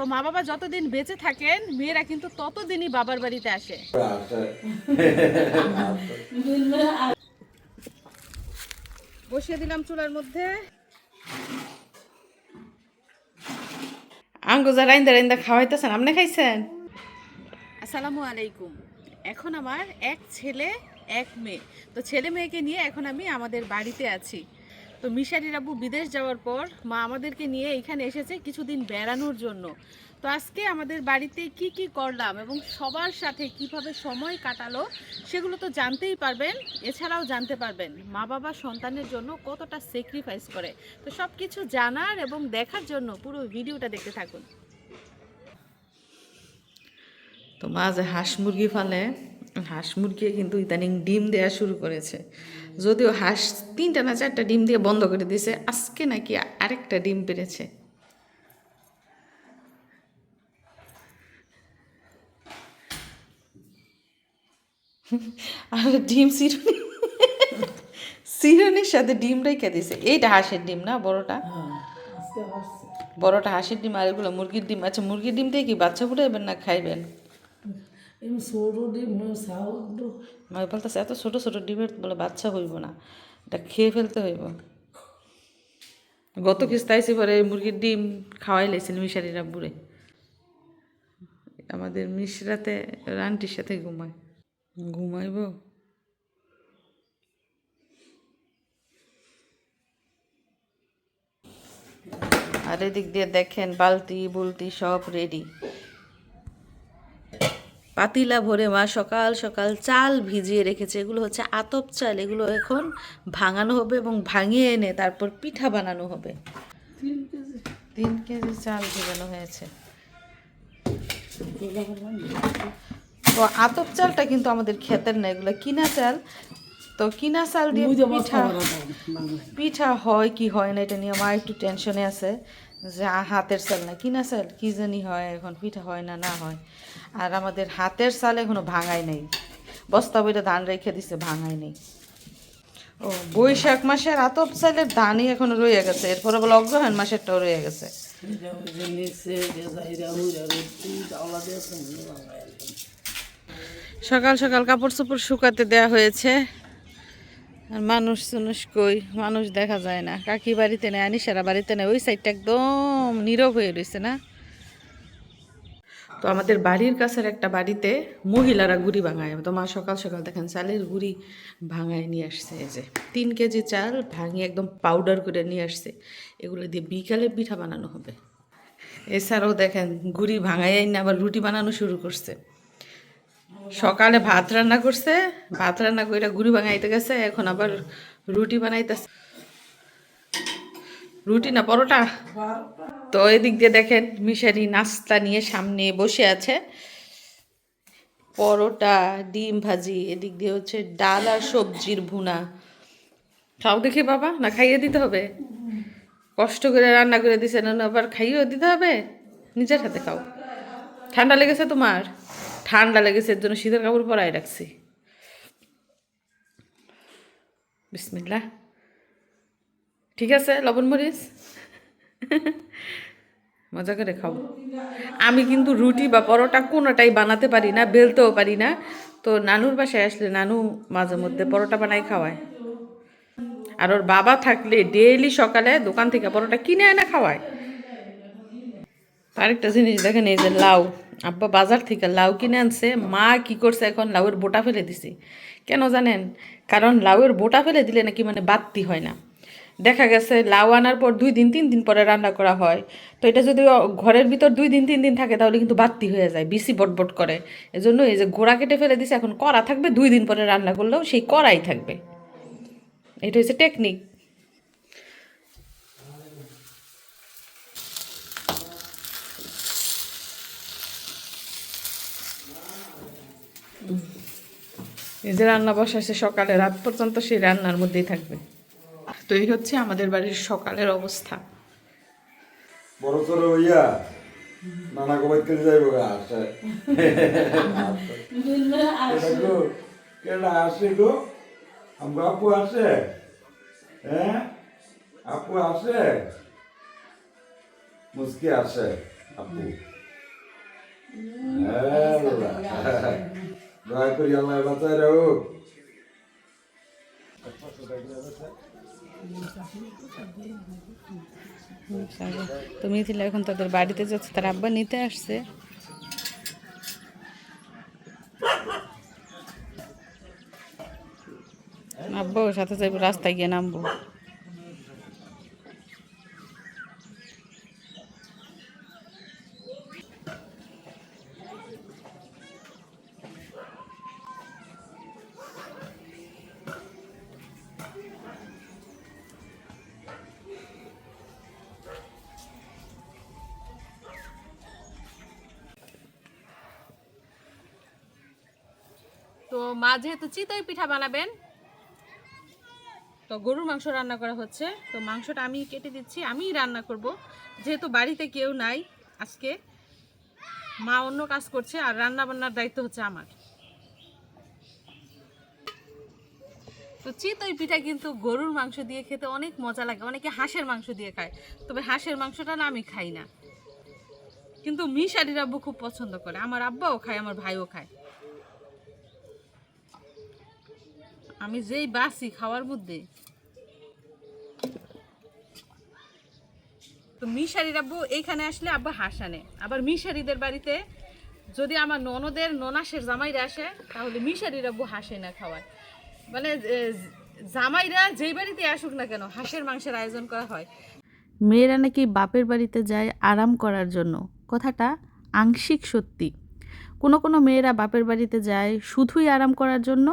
তো মা বাবা যতদিন বেঁচে থাকেন মেয়েরা কিন্তু ততদিনই বাবার বাড়িতে আসে। বসিয়ে দিলাম চুলার মধ্যে। আঙ্গো যা রাইন্দা রাইন্দা খাওয়াইতেছেন আপনি খাইছেন? আসসালামু আলাইকুম। এখন আমার এক ছেলে এক মেয়ে। তো ছেলে মেয়েকে নিয়ে এখন আমি আমাদের বাড়িতে আছি। তো মিশারির আব্বু বিদেশ যাওয়ার পর মা আমাদেরকে নিয়ে এখানে এসেছে কিছুদিন বেড়ানোর জন্য। তো আজকে আমাদের বাড়িতে কি কি করলাম এবং সবার সাথে কীভাবে সময় কাটালো সেগুলো তো জানতেই পারবেন, এছাড়াও জানতে পারবেন মা বাবা সন্তানের জন্য কতটা স্যাক্রিফাইস করে। তো সব কিছু জানার এবং দেখার জন্য পুরো ভিডিওটা দেখতে থাকুন। তো মা যে হাঁস মুরগি ফালে, হাঁস মুরগি কিন্তু ইদানিং ডিম দেওয়া শুরু করেছে। যদিও হাঁস তিনটা না চারটা ডিম দিয়ে বন্ধ করে দিয়েছে আজকে নাকি আরেকটা ডিম পেরেছে। আর ডিম সিরুনি। সিরুনির সাথে ডিম রেখে দিছে এইটা হাঁসের ডিম না বড়টা? বড়টা হাঁসের ডিম আর এগুলো মুরগির ডিম। আচ্ছা মুরগির ডিম দিয়ে কি বাচ্চা ফুটাইবেন না খাইবেন? এমনি সরু ডিম সাউন্ড। এত ছোট ছোট ডিমের বলে বাচ্চা হইব না, এটা খেয়ে ফেলতে হইব। গত কিস্তাইছি পরে মুরগির ডিম খাওয়াই লাইছিল মিশারিরা বুড়ে আমাদের মিশরাতে রানটির সাথে ঘুমায়। ঘুমাইব? আর এদিক দিয়ে দেখেন, বালতি, বুলতি সব রেডি পাতিলা ভরে মা সকাল সকাল চাল ভিজিয়ে রেখেছে। এগুলো হচ্ছে আতপ চাল। এগুলো এখন ভাঙানো হবে এবং ভাঙিয়ে এনে তারপর পিঠা বানানো হবে। তিন কেজি। চাল ভিজানো হয়েছে। তো আতপ চালটা কিন্তু আমাদের ক্ষেতের না। এগুলো কিনা চাল। তো কিনা চাল দিয়ে পিঠা পিঠা হয় কি হয় না এটা নিয়ে মা একটু টেনশনে আছে। যে হাতের চাল না কিনা চাল? কি জানি হয়, এখন পিঠা হয় না না হয়। আর আমাদের হাতের চাল এখনও ভাঙাই নেই। বস্তা বইটা ধান রেখে দিছে, ভাঙাই নেই। ও, বৈশাখ মাসের আতপ চালের ধানই এখনও রয়ে গেছে। এরপরে বলে অগ্রহায়ণ মাসেরটাও রয়ে গেছে। সকাল সকাল কাপড় চোপড় শুকাতে দেয়া হয়েছে। আর মানুষ চুনুষ কই? মানুষ দেখা যায় না। কাকি বাড়িতে নেই আনিসারা বাড়িতে নেই, ওই সাইডটা একদম নীরব হয়ে রয়েছে না? তো আমাদের বাড়ির কাছের একটা বাড়িতে মহিলারা গুড়ি ভাঙায়। তো মা সকাল সকাল দেখেন চালের গুড়ি ভাঙায় নিয়ে আসছে, এই যে তিন কেজি চাল ভাঙিয়ে একদম পাউডার করে নিয়ে আসছে। এগুলো দিয়ে বিকালে পিঠা বানানো হবে। এছাড়াও দেখেন, গুড়ি ভাঙাই না আবার রুটি বানানো শুরু করছে। সকালে ভাত রান্না করছে, ভাত রান্না করে গুড়ি বানাইতে গেছে, এখন আবার রুটি বানাইতেছে। রুটি না পরোটা? তো এদিক দিয়ে দেখেন মিশারি নাস্তা নিয়ে সামনে বসে আছে। পরোটা, ডিম ভাজি, এদিক দিয়ে হচ্ছে ডাল আর সবজির ভুনা। খাও দেখি বাবা, না খাইয়ে দিতে হবে? কষ্ট করে রান্না করে দিছে, না আবার খাইয়েও দিতে হবে? নিজের হাতে খাও। ঠান্ডা লেগেছে তোমার? ঠান্ডা লেগেছে, এর জন্য শীতের কাপড় পরাই রাখছি। বিসমিল্লা ঠিক আছে, লবণ মরিচ? মজা করে খাও আমি কিন্তু রুটি বা পরোটা কোনোটাই বানাতে পারি না, বেলতেও পারি না। তো নানুর বাসায় আসলে নানু মাঝে মধ্যে পরোটা বানাই খাওয়ায়। আর ওর বাবা থাকলে ডেইলি সকালে দোকান থেকে পরোটা কিনে এনে খাওয়ায়। আরেকটা জিনিস দেখেন, এই যে লাউ। আব্বা বাজার থেকে লাউ কিনে আনছে, মা কি করছে এখন লাউয়ের বোটা ফেলে দিছে। কেন জানেন? কারণ লাউয়ের বোটা ফেলে দিলে নাকি মানে বাত্তি হয় না। দেখা গেছে লাউ আনার পর দুই দিন, তিন দিন পরে রান্না করা হয়। তো এটা যদি ঘরের ভিতর দুই দিন, তিন দিন থাকে তাহলে কিন্তু বাত্তি হয়ে যায়, বেশি বটবট করে। এজন্য এই যে গোড়া কেটে ফেলে দিছে, এখন কড়া থাকবে, দুই দিন পরে রান্না করলেও সেই কড়াই থাকবে। এটা হচ্ছে টেকনিক এই যে রান্না বসাইছে সকালে রাত পর্যন্ত সেই রান্নার মধ্যেই থাকবে। তো এই হচ্ছে আমাদের বাড়ির সকালের অবস্থা। বড় তোর হইয়া নানা কবাই করে যাইব গা আসে। এটা কেডা আসে গো? আমার আপু আসে? হ্যাঁ? আপু আসে? মুসকি আসে আপু। আল্লাহ। দয়া করি আল্লাহ বাঁচায় রাখুক তো মিথিলা এখন তাদের বাড়িতে যাচ্ছে, তার আব্বা নিতে আসছে। আব্বা সাথে যাইব, রাস্তায় গিয়ে নামবো। যেহেতু চিতই পিঠা বানাবেন, তো গরুর মাংস রান্না করা হচ্ছে। তো মাংসটা আমি কেটে দিচ্ছি, আমিই রান্না করব। যেহেতু বাড়িতে কেউ নাই আজকে, মা অন্য কাজ করছে আর রান্না বান্নার দায়িত্ব হচ্ছে আমার। তো চিতই পিঠা কিন্তু গরুর মাংস দিয়ে খেতে অনেক মজা লাগে, অনেকে হাঁসের মাংস দিয়ে খায়, তবে হাঁসের মাংসটা না আমি খাই না। কিন্তু মিশারির আব্বু খুব পছন্দ করে, আমার আব্বাও খায়, আমার ভাইও খায়। আমি যেই বাসি খাওয়ার মধ্যে। তো মিশারির আব্বু এইখানে আসলে আব্বা হাঁস আনে আবার মিশারিদের বাড়িতে যদি আমার ননদের ননাসের জামাইরা আসে, তাহলে মিশারির আব্বু হাসে না খাওয়ায়। মানে জামাইরা যেই বাড়িতে আসুক না কেন, হাঁসের মাংসের আয়োজন করা হয়। মেয়েরা নাকি বাপের বাড়িতে যায় আরাম করার জন্য। কথাটা আংশিক সত্যি। কোনো কোনো মেয়েরা বাপের বাড়িতে যায় শুধুই আরাম করার জন্য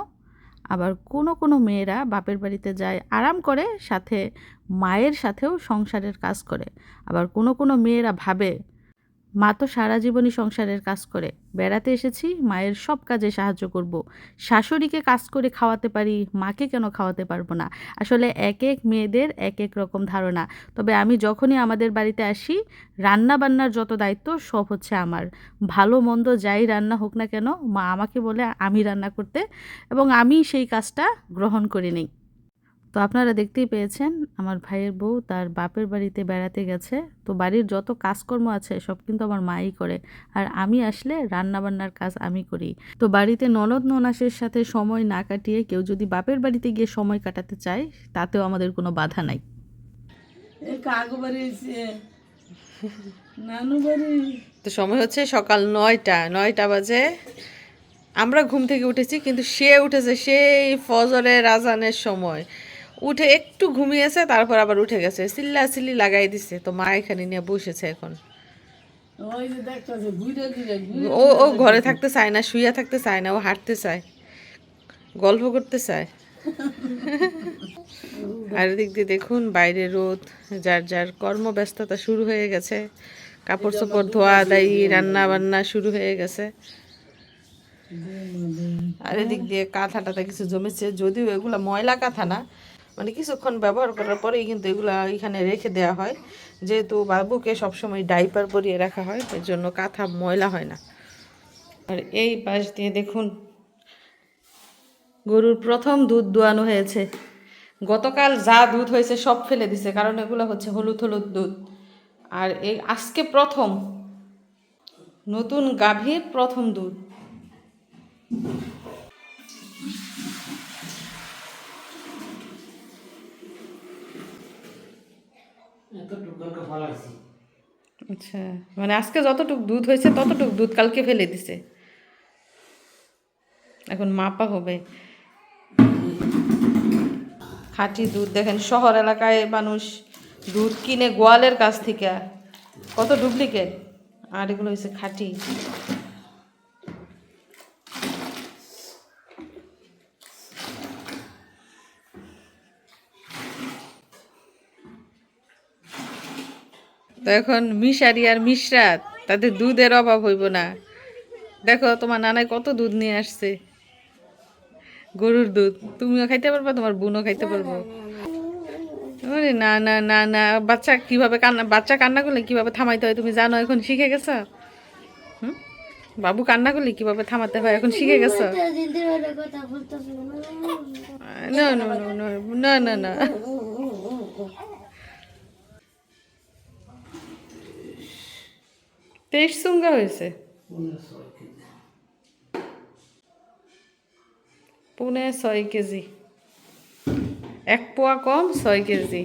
আবার কোনো কোনো মেয়েরা বাপের বাড়িতে যায়, আরাম করে সাথে, মায়ের সাথেও সংসারের কাজ করে। আবার কোনো কোনো মেয়েরা ভাবে মা তো সারা জীবনই সংসারের কাজ করে। বেড়াতে এসেছি, মায়ের সব কাজে সাহায্য করব। শাশুড়িকে কাজ করে খাওয়াতে পারি, মাকে কেন খাওয়াতে পারব না? আসলে এক এক মেয়েদের এক এক রকম ধারণা। তবে আমি যখনই আমাদের বাড়িতে আসি রান্না বান্নার যত দায়িত্ব, সব হচ্ছে আমার। ভালো মন্দ যাই রান্না হোক না কেন, মা আমাকে বলে, আমি রান্না করতে, এবং আমি সেই কাজটা গ্রহণ করে নিই। তো আপনারা দেখতেই পেয়েছেন আমার ভাইয়ের বউ তার বাপের বাড়িতে বেড়াতে গেছে। তো বাড়ির যত কাজকর্ম আছে সব কিন্তু আমার মাই করে। আর আমি আসলে রান্না বান্নার কাজ আমি করি। তো বাড়িতে ননদ ননাসের সাথে সময় না কাটিয়ে কেউ যদি বাপের বাড়িতে গিয়ে সময় কাটাতে চায় তাতেও আমাদের কোনো বাধা নাই। এই কাকু বাড়ি এসে নানু বাড়ি। তো সময় হচ্ছে সকাল নয়টা নয়টা বাজে। আমরা ঘুম থেকে উঠেছি কিন্তু সে উঠেছে সেই ফজরের আজানের সময়। উঠে একটু ঘুমিয়েছে তারপর আবার উঠে গেছে। সিল্লা চিল্লি লাগাই দিছে তো মা এখানে নিয়ে বসেছে এখন। ও ও ঘরে থাকতে চায় না শুয়ে থাকতে চায় না ও হাঁটতে চায় গল্প করতে চায়। আর এদিক দিয়ে দেখুন বাইরে রোদ যার যার কর্মব্যস্ততা শুরু হয়ে গেছে কাপড় চোপড় ধোয়া দায়ী রান্না বান্না শুরু হয়ে গেছে। আর এদিক দিয়ে কাঁথা টাথা কিছু জমেছে যদিও এগুলো ময়লা কাঁথা না মানে কিছুক্ষণ ব্যবহার করার পরেই কিন্তু এগুলা এখানে রেখে দেওয়া হয়। যেহেতু বাবুকে সবসময় ডাইপার পরিয়ে রাখা হয় এর জন্য কাঁথা ময়লা হয় না। আর এই পাশ দিয়ে দেখুন, গরুর প্রথম দুধ দোয়ানো হয়েছে। গতকাল যা দুধ হয়েছে সব ফেলে দিছে, কারণ এগুলো হচ্ছে হলুদ হলুদ দুধ। আর এই আজকে প্রথম, নতুন গাভীর প্রথম দুধ। আচ্ছা মানে আজকে যতটুক দুধ হয়েছে, ততটুক দুধ কালকে ফেলে দিছে। এখন মাপা হবে। খাঁটি দুধ, দেখেন শহর এলাকায় মানুষ দুধ কিনে গোয়ালের কাছ থেকে। কত ডুপ্লিকেট? আর এগুলো হয়েছে খাঁটি। তো এখন মিশারি আর মিশরাত তাদের দুধের অভাব হইব না। দেখো তোমার নানায় কত দুধ নিয়ে আসছে। গরুর দুধ। তুমিও খাইতে পারবা তোমার বোনও খাইতে পারব। আরে না না না না বাচ্চা কীভাবে কান্না বাচ্চা কান্না করলে কীভাবে থামাইতে হয় তুমি জানো এখন শিখে গেছো? হুম? বাবু কান্না করলে কীভাবে থামাতে হয় এখন শিখে গেছো? না না না না না না। তেইশ সুঙ্গা হয়েছে। পুনে ছয় কেজি। এক পোয়া কম, ছয় কেজি।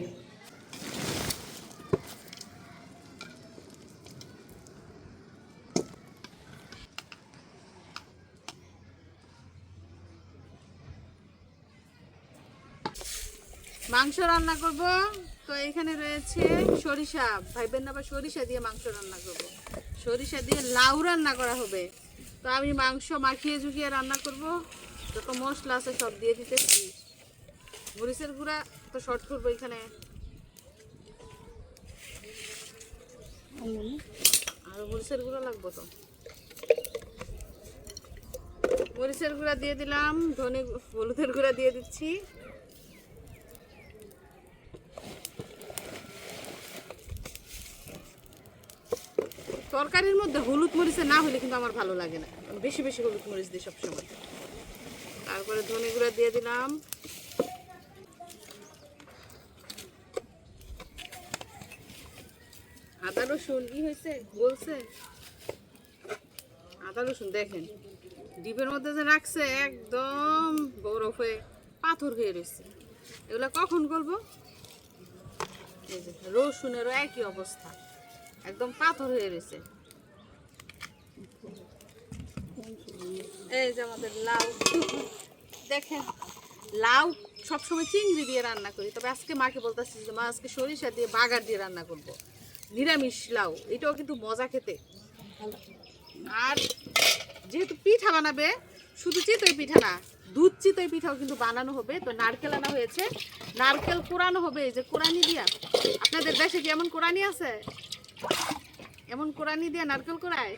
মাংস রান্না করব। তো এখানে রয়েছে সরিষা। ভাইবেন আবার সরিষা দিয়ে মাংস রান্না করব। সরিষা দিয়ে লাউ রান্না করা হবে। তো আমি মাংস মাখিয়ে ঝুঁকিয়ে রান্না করব। যত মশলা আছে সব দিয়ে দিতেছি। মরিচের গুঁড়া তো শর্ট করব এখানে। আর মরিচের গুঁড়া লাগবো তো। মরিচের গুঁড়া দিয়ে দিলাম, ধনে, হলুদের গুঁড়া দিয়ে দিচ্ছি। তরকারির মধ্যে হলুদ মরিচে না হলে কিন্তু আমার ভালো লাগে না। বেশি বেশি হলুদ মরিচ দিই সবসময়। তারপরে ধনে গুঁড়া দিয়ে দিলাম। আদা রসুন কি হয়েছে, বলছে? আদা রসুন, দেখেন। ডিপের মধ্যে যে রাখছে, একদম বরফ হয়ে পাথর হয়ে রয়েছে। এগুলো কখন করব রসুনেরও একই অবস্থা। একদম পাথর হয়ে রয়েছে। এই যে আমাদের লাউ। দেখেন, লাউ সবসময় চিংড়ি দিয়ে রান্না করি, তবে আজকে মাকে বলতেছি যে, মা, আজকে সরিষা দিয়ে বাগার দিয়ে রান্না করব। নিরামিষ লাউ, এটাও কিন্তু মজা খেতে। আর যেহেতু পিঠা বানাবে, শুধু চিতই পিঠা না, দুধ চিতই পিঠাও কিন্তু বানানো হবে। তো নারকেল আনা হয়েছে। নারকেল কোরানো হবে, এই যে কোরআনি দিয়া। আপনাদের দেশে কি এমন কোরআনি আছে? এমন কোরআনি দিয়ে নারকেল কোরায়?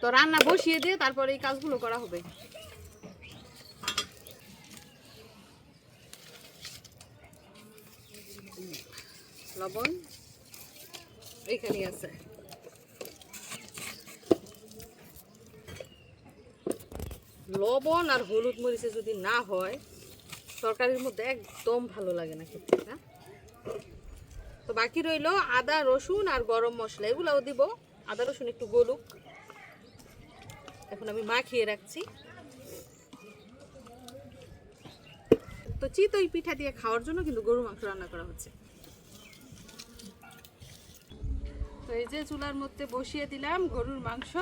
তো রান্না বসিয়ে দিয়ে তারপরে এই কাজগুলো করা হবে। লবণ এইখানে আছে। লবণ আর হলুদ মরিচে যদি না হয়, তরকারির মধ্যে একদম ভালো লাগে না খেতে না তো বাকি রইল আদা, রসুন আর গরম মশলা। এগুলাও দিব। আদা, রসুন একটু গলুক। এখন আমি মাখিয়ে রাখছি। তো চিতই পিঠা দিয়ে খাওয়ার জন্য কিন্তু গরু মাংস রান্না করা হচ্ছে। তো এই যে চুলার মধ্যে বসিয়ে দিলাম গরুর মাংস।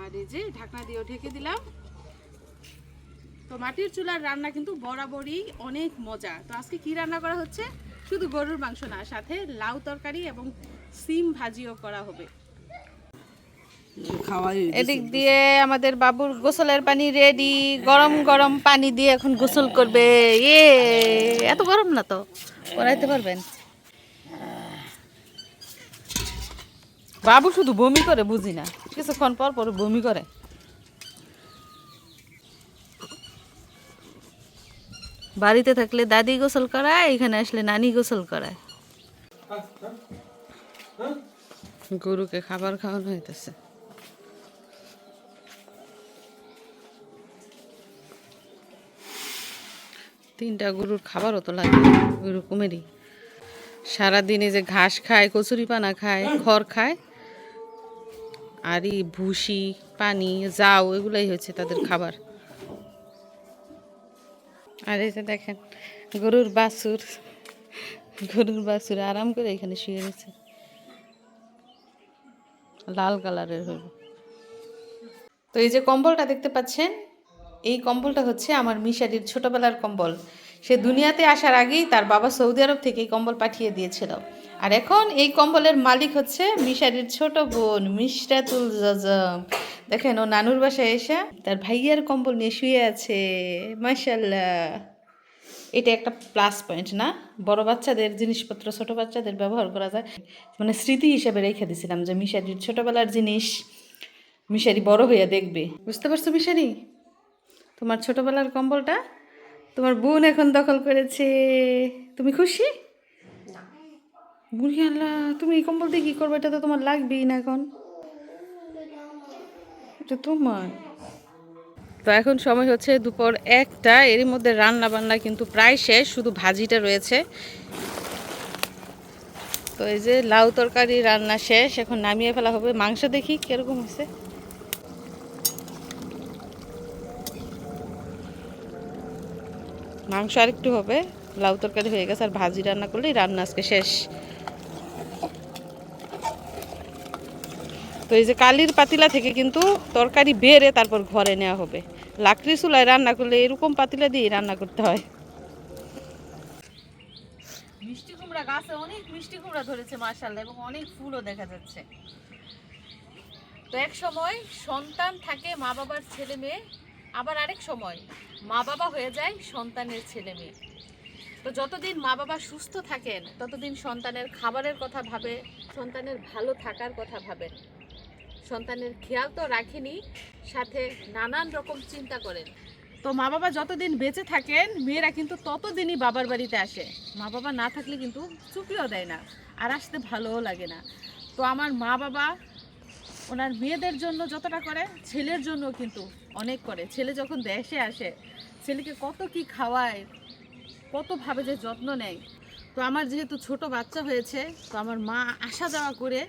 আর এই যে ঢাকনা দিয়েও ঢেকে দিলাম। তো মাটির চুলার রান্না কিন্তু বরাবরই অনেক মজা। তো আজকে কি রান্না করা হচ্ছে? শুধু গরুর মাংস না সাথে লাউ তরকারি এবং সিম ভাজিও করা হবে। এদিক দিয়ে আমাদের বাবুর গোসলের পানি রেডি গরম গরম পানি দিয়ে এখন গোসল করবে। এ এত গরম না তো করাইতে পারবেন। বাবু শুধু বমি করে বুঝি না। কিছুক্ষণ পর পর বমি করে। বাড়িতে থাকলে দাদি গোসল করায়, এখানে আসলে নানি গোসল করায়। গরুকে খাবার খাওয়ানো হইতেছে। তিনটা গরুর খাবারও তো লাগে, গরু কুমেরি সারাদিনে যে ঘাস খায়, কচুরি পানা খায়, খড় খায় আর এই ভুসি, পানি, জাউ, এগুলাই হচ্ছে তাদের খাবার। আর এই যে দেখেন, গরুর বাছুর গরুর বাছুর আরাম করে এখানে শুয়ে গেছে লাল কালারের হইব। তো এই যে কম্বলটা দেখতে পাচ্ছেন, এই কম্বলটা হচ্ছে আমার মিশারির ছোটবেলার কম্বল। সে দুনিয়াতে আসার আগেই তার বাবা সৌদি আরব থেকে এই কম্বল পাঠিয়ে দিয়েছিল। আর এখন এই কম্বলের মালিক হচ্ছে মিশারির ছোট বোন মিশরাতুল জজম। দেখেন ও নানুর বাসায় এসে তার ভাইয়ার কম্বল নিয়ে শুয়ে আছে। মাশাল্লাহ এটা একটা প্লাস পয়েন্ট না? বড় বাচ্চাদের জিনিসপত্র ছোট বাচ্চাদের ব্যবহার করা যায়। মানে স্মৃতি হিসেবে রেখে দিছিলাম যে মিশারির ছোটবেলার জিনিস মিশারি বড় হইয়া দেখবে। বুঝতে পারছ মিশারি? তোমার ছোটবেলার কম্বলটা তোমার বোন এখন দখল করেছে। তুমি খুশি? বুড়ি আল্লাহ তুমি এই কম্বল দিয়ে কী করবে? এটা তো তোমার লাগবেই না এখন। এটা তোমার। তো এখন সময় হচ্ছে দুপুর একটা, এরই মধ্যে রান্না বান্না কিন্তু প্রায় শেষ, শুধু ভাজিটা রয়েছে। তো এই যে লাউ তরকারি রান্না শেষ, এখন নামিয়ে ফেলা হবে। মাংস দেখি কীরকম হয়েছে। মাংস আর একটু হবে। লাউ তরকারি হয়ে গেছে, আর ভাজি রান্না করলেই রান্না আজকে শেষ। তো এই যে কালির পাতিলা থেকে কিন্তু তরকারি বেড়ে তারপর ঘরে নেওয়া হবে। লাকড়ি চুলায় রান্না করলে এরকম পাতিলা দিয়ে রান্না করতে হয়। মিষ্টি কুমড়া গাছে অনেক মিষ্টি কুমড়া ধরেছে মার্শাল্লাহ এবং অনেক ফুলও দেখা যাচ্ছে। তো এক সময় সন্তান থাকে মা বাবার ছেলে মেয়ে, আবার আরেক সময় মা বাবা হয়ে যায় সন্তানের ছেলে মেয়ে। তো যতদিন মা বাবা সুস্থ থাকেন, ততদিন সন্তানের খাবারের কথা ভাবে সন্তানের ভালো থাকার কথা ভাবেন। সন্তানের খেয়াল তো রাখেনি, সাথে নানান রকম চিন্তা করেন। তো মা বাবা যতদিন বেঁচে থাকেন, মেয়েরা কিন্তু ততদিনই বাবার বাড়িতে আসে। মা বাবা না থাকলে কিন্তু চুপিও দেয় না, আর আসতে ভালোও লাগে না। তো আমার মা বাবা ওনার মেয়েদের জন্য যতটা করে, ছেলের জন্য কিন্তু অনেক করে। ছেলে যখন দেশে আসে, ছেলেকে কত কি খাওয়ায় কতভাবে যে যত্ন নেয়। তো আমার যেহেতু ছোট বাচ্চা হয়েছে, তো আমার মা আসা যাওয়া করে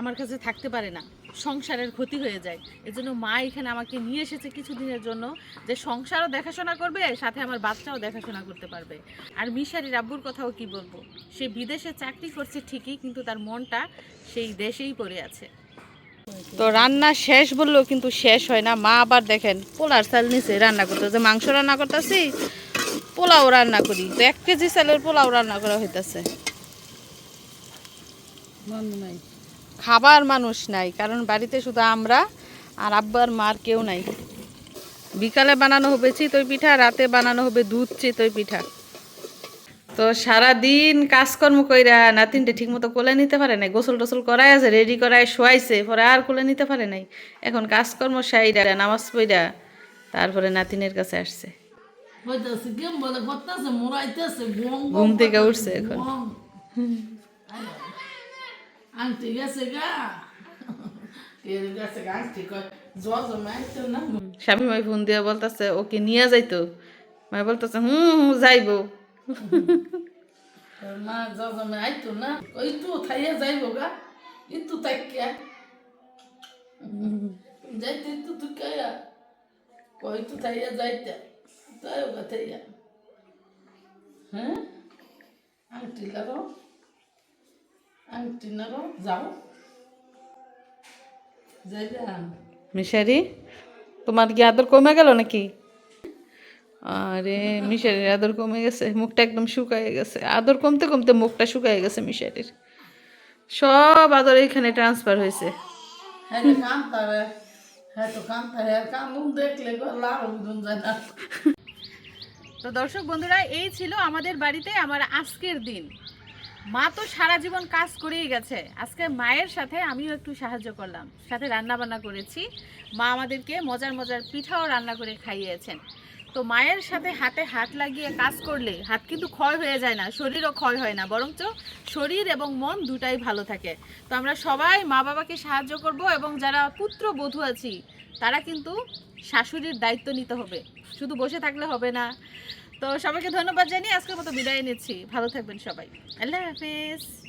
আমার কাছে থাকতে পারে না। সংসারের ক্ষতি হয়ে যায়। এজন্য মা এখানে আমাকে নিয়ে এসেছে কিছুদিনের জন্য যে সংসারও দেখাশোনা করবে সাথে আমার বাচ্চাও দেখাশোনা করতে পারবে। আর মিশারির আব্বুর কথাও কি বলব? সে বিদেশে চাকরি করছে ঠিকই কিন্তু তার মনটা সেই দেশেই পড়ে আছে। তো রান্না শেষ বললেও কিন্তু শেষ হয় না। মা আবার দেখেন পোলার চাল নিচে রান্না করতে যে মাংস রান্না করতেছি পোলাও রান্না করি। তো এক কেজি চালের পোলাও রান্না করা হইতাছে। নাই। খাবার মানুষ নাই কারণ বাড়িতে শুধু আমরা আর আব্বার মার কেউ নাই। বিকালে বানানো হবে চিতই পিঠা রাতে বানানো হবে দুধ চিতই পিঠা। তো সারা দিন কাজকর্ম কইরা নাতিনটা ঠিক মতো কোলে নিতে পারে নাই গোসল টোসল করাই আছে রেডি করায় শোয়াইছে পরে আর কোলে নিতে পারে নাই। এখন কাজকর্ম সাইডা নামাজ পইরা তারপরে নাতিনের কাছে আসছে। ঘুম থেকে উঠছে এখন। আন্টি গেছে গা গেছে গা আন্টি কয় স্বামী মাই ফোন দিয়ে বলতেছে ওকে নিয়ে যাইতো মাই বলতেছে হুম যাইবো না জজ আইতো না ওই তো থাইয়া যাইব গা ইতু তাকিয়া যাইতে ইতু তুই কায়া কই তো থাইয়া যাইতে তাই গা থাইয়া হ্যাঁ আংটি লারো যাও। মিশারি তোমার কি আদর কমে গেল নাকি? আরে মিশারির আদর কমে গেছে মুখটা একদম শুকায় গেছে। আদর কমতে কমতে মুখটা শুকায় গেছে মিশারির। সব আদর এখানে ট্রান্সফার হয়েছে। হ্যাঁ হ্যাঁ তো দর্শক বন্ধুরা এই ছিল আমাদের বাড়িতে আমার আজকের দিন। মা তো সারা জীবন কাজ করেই গেছে। আজকে মায়ের সাথে আমিও একটু সাহায্য করলাম। সাথে রান্না বান্না করেছি। মা আমাদেরকে মজার মজার পিঠাও রান্না করে খাইয়েছেন। তো মায়ের সাথে হাতে হাত লাগিয়ে কাজ করলে হাত কিন্তু ক্ষয় হয়ে যায় না, শরীরও ক্ষয় হয় না। বরঞ্চ শরীর এবং মন দুটাই ভালো থাকে। তো আমরা সবাই মা বাবাকে সাহায্য করব এবং যারা পুত্র বধূ আছি, তারা কিন্তু শাশুড়ির দায়িত্ব নিতে হবে। শুধু বসে থাকলে হবে না। তো সবাইকে ধন্যবাদ জানিয়ে আজকের মতো বিদায় নিচ্ছি। ভালো থাকবেন সবাই। আল্লাহ হাফিজ।